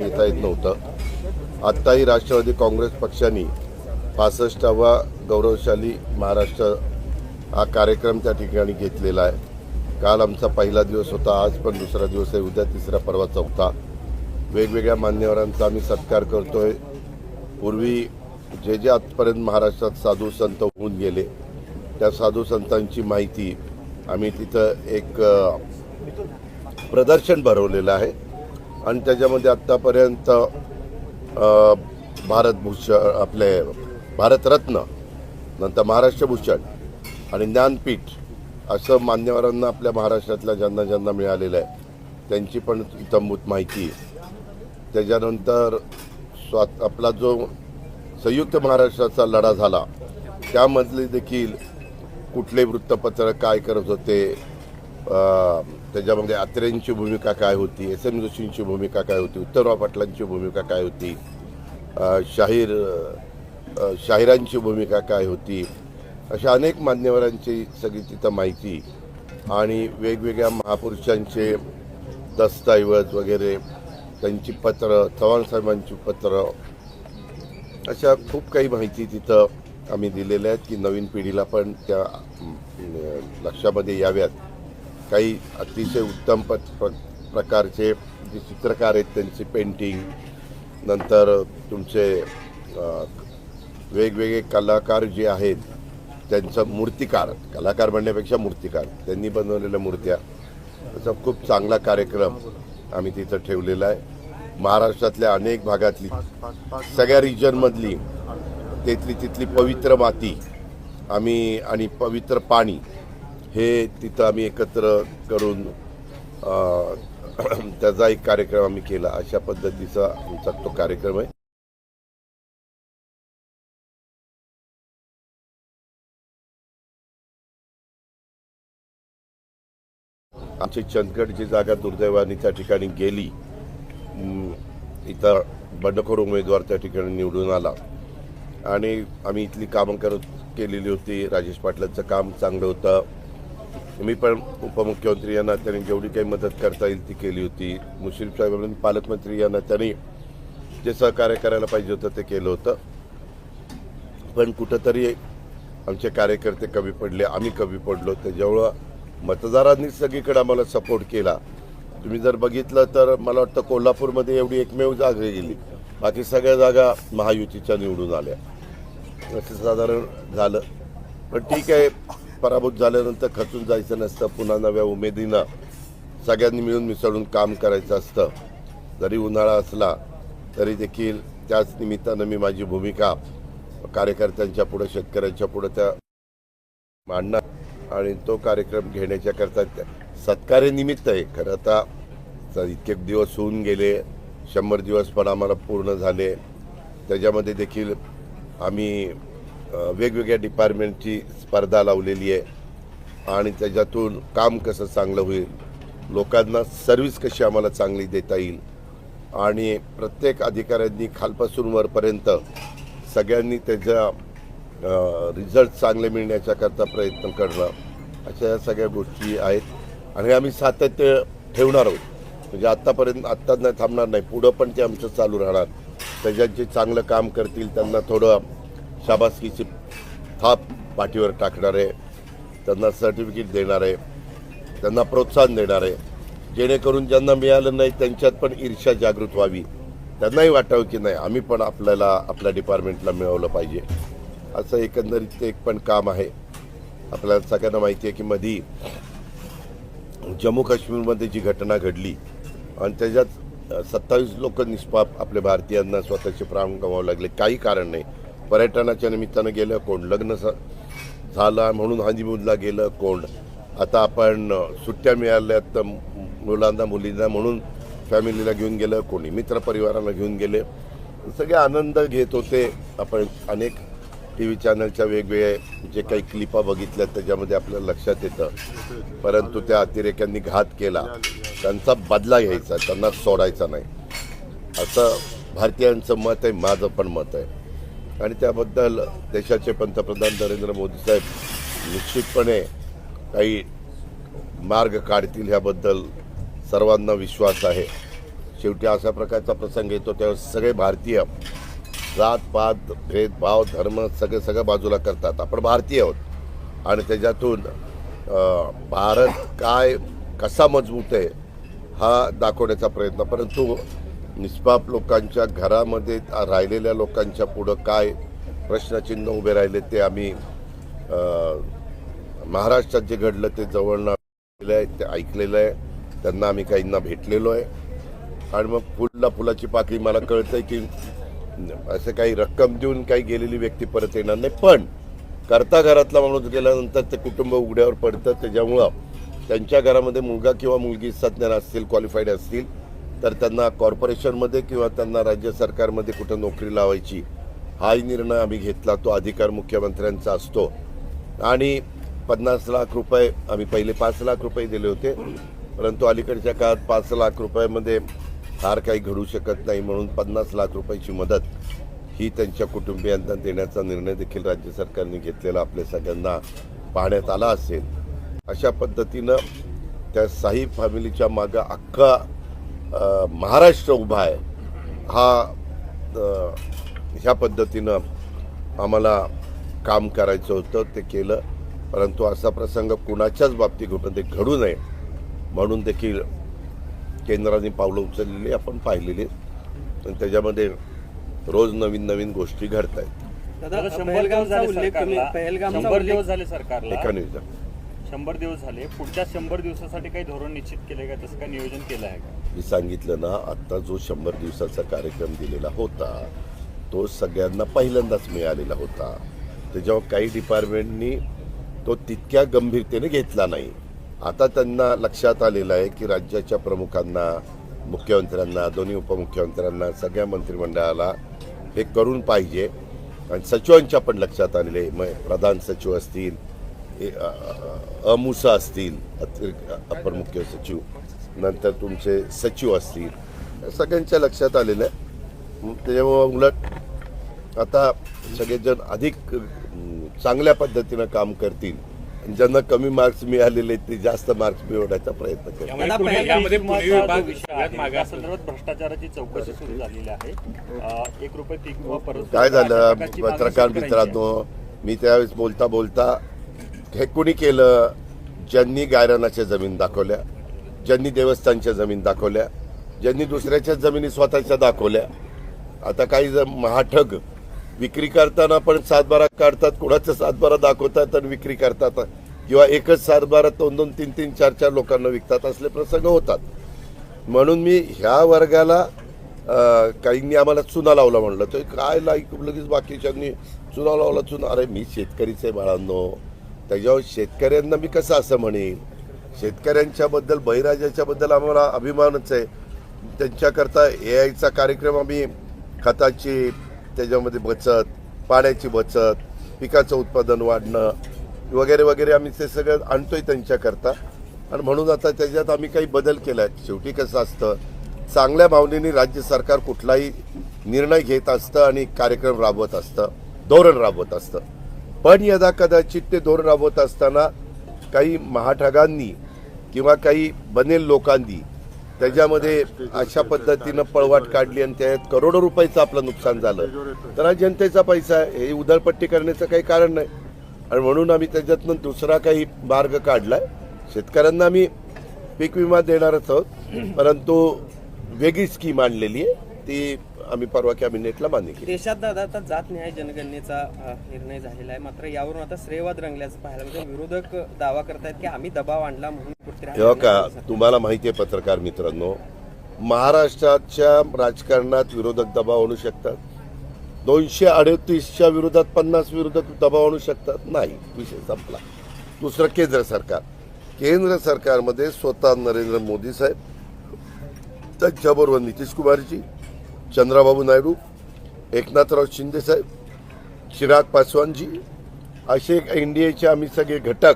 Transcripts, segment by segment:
येता येत नव्हतं. आत्ताही राष्ट्रवादी काँग्रेस पक्षाने पासष्टावा गौरवशाली महाराष्ट्र हा कार्यक्रम त्या ठिकाणी घेतलेला आहे. काल आमचा पहिला दिवस होता आज पण दुसरा दिवस आहे उद्या तिसरा परवा चौथा. वेगवेगळ्या मान्यवरांचा आम्ही सत्कार करतोय. पूर्वी जे जे आजपर्यंत महाराष्ट्रात साधू संत होऊन गेले त्या साधू संतांची माहिती आम्ही तिथं एक प्रदर्शन भरवलेलं आहे. आणि त्याच्यामध्ये आत्तापर्यंत भारतभूषण आपले भारतरत्न नंतर महाराष्ट्रभूषण आणि ज्ञानपीठ असं मान्यवरांना आपल्या महाराष्ट्रातल्या ज्यांना ज्यांना मिळालेलं आहे त्यांची पण इतंभूत माहिती त्याच्यानंतर स्वा आपला जो संयुक्त महाराष्ट्राचा लढा झाला त्यामधले देखील कुठले वृत्तपत्र काय करत होते त्याच्यामध्ये आत्रेंची भूमिका काय होती? एस एम जोशींची भूमिका काय होती? उत्तरराव पाटलांची भूमिका काय होती? शाहीर शाहिरांची भूमिका काय होती? अशा अनेक मान्यवरांची सगळी तिथं माहिती आणि वेगवेगळ्या महापुरुषांचे दस्तऐवज वगैरे त्यांची पत्रं चव्हाण साहेबांची पत्रं अशा खूप काही माहिती तिथं आम्ही दिलेल्या आहेत की नवीन पिढीला पण त्या लक्षामध्ये याव्यात. काही अतिशय उत्तम प प्रकारचे जे चित्रकार आहेत त्यांची पेंटिंग नंतर तुमचे वेगवेगळे कलाकार जे आहेत त्यांचं मूर्तिकार कलाकार म्हणण्यापेक्षा मूर्तिकार त्यांनी बनवलेल्या मूर्त्या त्याचा खूप चांगला कार्यक्रम आम्ही तिथं ठेवलेला आहे. महाराष्ट्रातल्या अनेक भागातली सगळ्या रिजनमधली तिथली तिथली पवित्र माती आम्ही आणि पवित्र पाणी हे तिथं आम्ही एकत्र करून त्याचा एक कार्यक्रम आम्ही केला. अशा पद्धतीचा आमचा तो कार्यक्रम आहे. आमची चंदगडची जागा दुर्दैवाने त्या ठिकाणी गेली. इथं बंडखोर उमेदवार त्या ठिकाणी निवडून आला. आणि आम्ही इथली कामं करत केलेली होती. राजेश पाटलांचं काम चांगलं होतं. मी पण उपमुख्यमंत्री यांना त्यांनी जेवढी काही मदत करता येईल ती केली होती. मुश्रीफ साहेबांनी पालकमंत्री यांना त्यांनी जे सहकार्य करायला पाहिजे होतं ते केलं होतं. पण कुठंतरी आमचे कार्यकर्ते कमी पडले आम्ही कमी पडलो. त्याच्यामुळं मतदारांनी सगळीकडे आम्हाला सपोर्ट केला. तुम्ही जर बघितलं तर मला वाटतं कोल्हापूरमध्ये एवढी एकमेव जागा गेली. बाकी सगळ्या जागा महायुतीच्या निवडून आल्या. असं साधारण झालं. पण ठीक आहे पराभूत झाल्यानंतर खचून जायचं नसतं. पुन्हा नव्या उमेदीनं सगळ्यांनी मिळून मिसळून काम करायचं असतं. जरी उन्हाळा असला तरी देखील त्याच निमित्तानं मी माझी भूमिका कार्यकर्त्यांच्या पुढे शेतकऱ्यांच्या पुढे त्या मांडणार आणि तो कार्यक्रम घेण्याच्या करता त्या- सत्कार्य निमित्त आहे. खरं आता इतके दिवस होऊन गेले शंभर दिवस पण आम्हाला पूर्ण झाले. त्याच्यामध्ये देखील आम्ही वेगवेगळ्या डिपार्टमेंटची स्पर्धा लावलेली आहे. आणि त्याच्यातून काम कसं चांगलं होईल लोकांना सर्व्हिस कशी आम्हाला चांगली देता येईल आणि प्रत्येक अधिकाऱ्यांनी खालपासून वरपर्यंत सगळ्यांनी त्याचा रिझल्ट चांगले मिळण्याच्याकरता प्रयत्न करणं अशा या सगळ्या गोष्टी आहेत. आणि आम्ही सातत्य ठेवणार आहोत. म्हणजे आत्तापर्यंत आत्ता नाही थांबणार नाही पुढं पण ते आमचं चालू राहणार. त्याच्यात जे चांगलं काम करतील त्यांना थोडं शाबासकीची थाप पाठीवर टाकणार आहे त्यांना सर्टिफिकेट देणार आहे त्यांना प्रोत्साहन देणार आहे जेणेकरून ज्यांना मिळालं नाही त्यांच्यात पण ईर्ष्या जागृत व्हावी. त्यांनाही वाटावं की नाही आम्ही पण आपल्याला आपल्या डिपार्टमेंटला मिळवलं पाहिजे. असं एकंदरीत ते एक पण काम आहे. आपल्याला सगळ्यांना माहिती आहे की मधी जम्मू काश्मीरमध्ये जी घटना घडली आणि त्याच्यात सत्तावीस लोक निष्पाप आपल्या भारतीयांना स्वतःचे प्राण गमावं लागले काही कारण नाही. पर्यटनाच्या निमित्तानं गेलं कोण लग्न स- झालं म्हणून हनीमूनला गेलं कोण आता आपण सुट्ट्या मिळाल्यात तर मुलांना मुलींना म्हणून फॅमिलीला घेऊन गेलं कोणी मित्रपरिवाराला घेऊन गेले. सगळे आनंद घेत होते. आपण अनेक टी व्ही चॅनलच्या वेगवेगळे जे काही क्लिपा बघितल्या त्याच्यामध्ये आपल्याला लक्षात येतं. परंतु त्या अतिरेक्यांनी घात केला. त्यांचा बदला घ्यायचा त्यांना सोडायचा नाही. असं भारतीयांचं मत आहे माझं पण मत आहे. आणि त्याबद्दल देशाचे पंतप्रधान नरेंद्र मोदी साहेब निश्चितपणे काही मार्ग काढतील ह्याबद्दल सर्वांना विश्वास आहे. शेवटी अशा प्रकारचा प्रसंग येतो त्यावेळेस सगळे भारतीय जात पात भेदभाव धर्म सगळे सगळ्या बाजूला करतात. आपण भारतीय आहोत. आणि त्याच्यातून भारत काय कसा मजबूत आहे हा दाखवण्याचा प्रयत्न. परंतु निष्पाप लोकांच्या घरामध्ये राहिलेल्या लोकांच्या पुढं काय प्रश्नचिन्ह उभे राहिले ते आम्ही महाराष्ट्रात जे घडलं ते जवळनं आहे ते ऐकलेलं आहे. त्यांना आम्ही काहींना भेटलेलो आहे. आणि मग फुलला फुलाची पाकळी मला कळतंय की असं काही रक्कम देऊन काही गेलेली व्यक्ती परत येणार नाही. पण करता घरातला माणूस गेल्यानंतर ते कुटुंब उघड्यावर पडतं. त्याच्यामुळं त्यांच्या घरामध्ये मुलगा किंवा मुलगी सज्ञान असतील क्वालिफाईड असतील. तर त्यांना कॉर्पोरेशनमध्ये किंवा त्यांना राज्य सरकारमध्ये कुठं नोकरी लावायची हाही निर्णय आम्ही घेतला. तो अधिकार मुख्यमंत्र्यांचा असतो. आणि पन्नास लाख रुपये आम्ही पहिले पाच लाख रुपये दिले होते. परंतु अलीकडच्या काळात पाच लाख रुपयामध्ये फार काही घडू शकत नाही म्हणून पन्नास लाख रुपयाची मदत ही त्यांच्या कुटुंबियांना देण्याचा निर्णय देखील राज्य सरकारने घेतलेला आपल्या सगळ्यांना पाहण्यात आला असेल. अशा पद्धतीनं त्या साई फॅमिलीच्या मागं अख्खा महाराष्ट्र उभा आहे. हा ह्या पद्धतीनं आम्हाला काम करायचं होतं ते केलं. परंतु असा प्रसंग कुणाच्याच ते घडू नये म्हणून देखील केंद्राने पावलं उचललेली आपण पाहिलेली. आणि त्याच्यामध्ये रोज नवीन नवीन गोष्टी घडत आहेत दादा आता शंभर दिवस पहलगामचा झाले उल्लेख तुम्ही सरकारला. पहलगामचा शंभर उल्लेख दिवस झाले सरकारला. एका न्यूजला शंभर दिवस झाले. पुढच्या शंभर दिवसासाठी काही धोरण निश्चित केले का? तसं काय नियोजन केलं आहे का? मी सांगितलं ना आत्ता जो शंभर दिवसाचा कार्यक्रम दिलेला होता तो सगळ्यांना पहिल्यांदाच मिळालेला होता. त्याच्यावर काही डिपार्टमेंटनी तो तितक्या गंभीरतेने घेतला नाही. आता त्यांना लक्षात आलेलं आहे की राज्याच्या प्रमुखांना मुख्यमंत्र्यांना दोन्ही उपमुख्यमंत्र्यांना सगळ्या मंत्रिमंडळाला हे करून पाहिजे. आणि सचिवांच्या पण लक्षात आलेले आहे. मग प्रधान सचिव असतील अमुसा असतील अतिरिक्त अपर मुख्य सचिव नंतर तुमचे सचिव असतील सगळ्यांच्या लक्षात आलेलं आहे. मग त्याच्यामुळं उलट आता सगळेजण अधिक चांगल्या पद्धतीनं काम करतील. ज्यांना कमी मार्क्स मिळालेले आहेत, ते जास्त मार्क्स मिळवण्याचा प्रयत्न परत काय झालं? पत्रकार. मित्रांनो मी त्यावेळेस बोलता बोलता हे कुणी केलं ज्यांनी गायरानाच्या जमीन दाखवल्या ज्यांनी देवस्थानच्या जमीन दाखवल्या ज्यांनी दुसऱ्याच्या जमिनी स्वतःच्या दाखवल्या. आता काही जण महाठग विक्री करताना पण सातबारा काढतात कुणाचा सातबारा दाखवतात आणि विक्री करतात. किंवा एकच सातबारा दोन दोन तीन तीन चार चार लोकांना विकतात असले प्रसंग होतात. म्हणून मी ह्या वर्गाला काहींनी आम्हाला चुना लावला म्हणलं. तर काय लाईक लगेच बाकीच्यांनी चुना लावला चुना. अरे मी शेतकरीचे आहे बाळांनो. त्याच्यावर शेतकऱ्यांना मी कसं असं म्हणेन? शेतकऱ्यांच्याबद्दल बहिराजाच्याबद्दल आम्हाला अभिमानच आहे. त्यांच्याकरता ए आयचा कार्यक्रम आम्ही खताची त्याच्यामध्ये बचत पाण्याची बचत पिकाचं उत्पादन वाढणं वगैरे वगैरे आम्ही ते सगळं आणतोय त्यांच्याकरता. आणि म्हणून आता त्याच्यात आम्ही काही बदल केला आहे. शेवटी कसं असतं चांगल्या भावनेने राज्य सरकार कुठलाही निर्णय घेत असतं आणि कार्यक्रम राबवत असतं धोरण राबवत असतं. पण यदा कदाचित ते धोरण राबवत असताना काही महाठगांनी किंवा काही बनेल लोकांनी त्याच्यामध्ये अशा पद्धतीनं पळवाट काढली आणि त्यात करोडो रुपयाचं आपलं नुकसान झालं. तर हा जनतेचा पैसा आहे. हे उधळपट्टी करण्याचं काही कारण नाही. आणि म्हणून आम्ही त्याच्यातनं दुसरा काही मार्ग काढलाय. शेतकऱ्यांना आम्ही पीक विमा देणारच आहोत. परंतु वेगळी स्कीम आणलेली आहे. ती आम्ही परवा कॅबिनेटला मान्य केली. देशात दादा आता जातनिहाय जनगणनेचा अ, निर्णय झालेला आहे. मात्र यावरून आता श्रेयवाद रंगल्याचं पाहायला म्हणजे विरोधक दावा करतायत की आम्ही दबाव आणला म्हणून का. तुम्हाला माहिती आहे पत्रकार मित्रांनो महाराष्ट्राच्या राजकारणात विरोधक दबाव आणू शकतात. दोनशे अडतीसच्या विरोधात पन्नास विरोधक दबाव आणू शकतात. नाही विषय संपला. दुसरं केंद्र सरकार. केंद्र सरकारमध्ये स्वतः नरेंद्र मोदी साहेब त्यांच्याबरोबर नितीश कुमारजी चंद्राबाबू नायडू एकनाथराव शिंदेसाहेब चिराग पासवानजी असे एन डी एचे आम्ही सगळे घटक.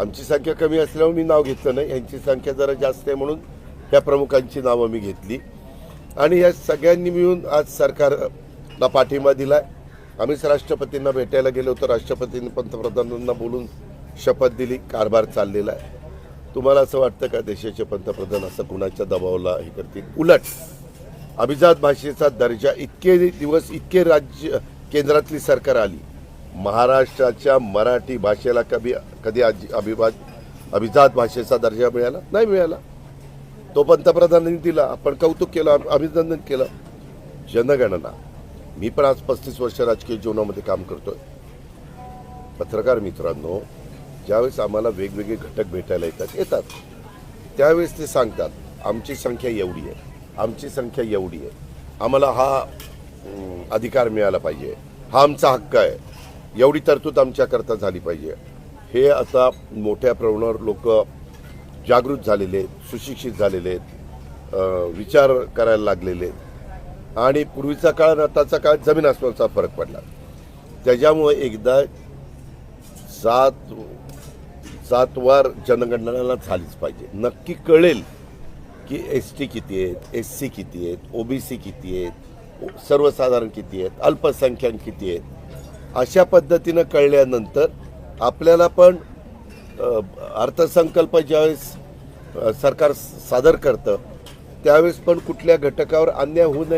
आमची संख्या कमी असल्यामुळे मी नाव घेतलं नाही. यांची संख्या जरा जास्त आहे म्हणून या प्रमुखांची नावं मी घेतली. आणि या सगळ्यांनी मिळून आज सरकारला पाठिंबा दिलाय. आम्हीच राष्ट्रपतींना भेटायला गेलो होतो. राष्ट्रपतींनी पंतप्रधानांना बोलून शपथ दिली. कारभार चाललेला आहे. तुम्हाला असं वाटतं का देशाचे पंतप्रधान असं कुणाच्या दबावाला हे करतील? उलट. अभिजात भाषेचा दर्जा इतके दिवस इतके राज्य केंद्रातली सरकार आली. महाराष्ट्राच्या मराठी भाषेला कधी कधी अजि- अभिभात अभिजात भाषेचा दर्जा मिळाला? नाही मिळाला. तो पंतप्रधानांनी दिला. आपण कौतुक केलं अभिनंदन केलं. जनगणना. मी पण आज पस्तीस वर्ष राजकीय जीवनामध्ये काम करतोय. पत्रकार मित्रांनो ज्यावेळेस आम्हाला वेगवेगळे घटक भेटायला येतात येतात. त्यावेळेस ते सांगतात आमची संख्या एवढी आहे. आमची संख्या एवढी आहे. आम्हाला हा अधिकार मिळाला पाहिजे. हा आमचा हक्क आहे. एवढी तरतूद आमच्याकरता झाली पाहिजे. हे आता मोठ्या प्रमाणावर लोक जागृत झालेले आहेत सुशिक्षित झालेले आहेत विचार करायला लागलेले आहेत. आणि पूर्वीचा काळ आताचा काळ जमीन आसमानचा फरक पडला. त्याच्यामुळे एकदा सात सातवार जनगणना झालीच पाहिजे. नक्की कळेल की एस टी किती आहेत एस सी किती आहेत ओबीसी किती आहेत सर्वसाधारण किती आहेत अल्पसंख्याक किती आहेत? अशा पद्धतीनं कळल्यानंतर आपल्याला पण अर्थसंकल्प ज्यावेळेस सरकार सादर करतं त्यावेळेस पण कुठल्या घटकावर अन्याय होऊ नये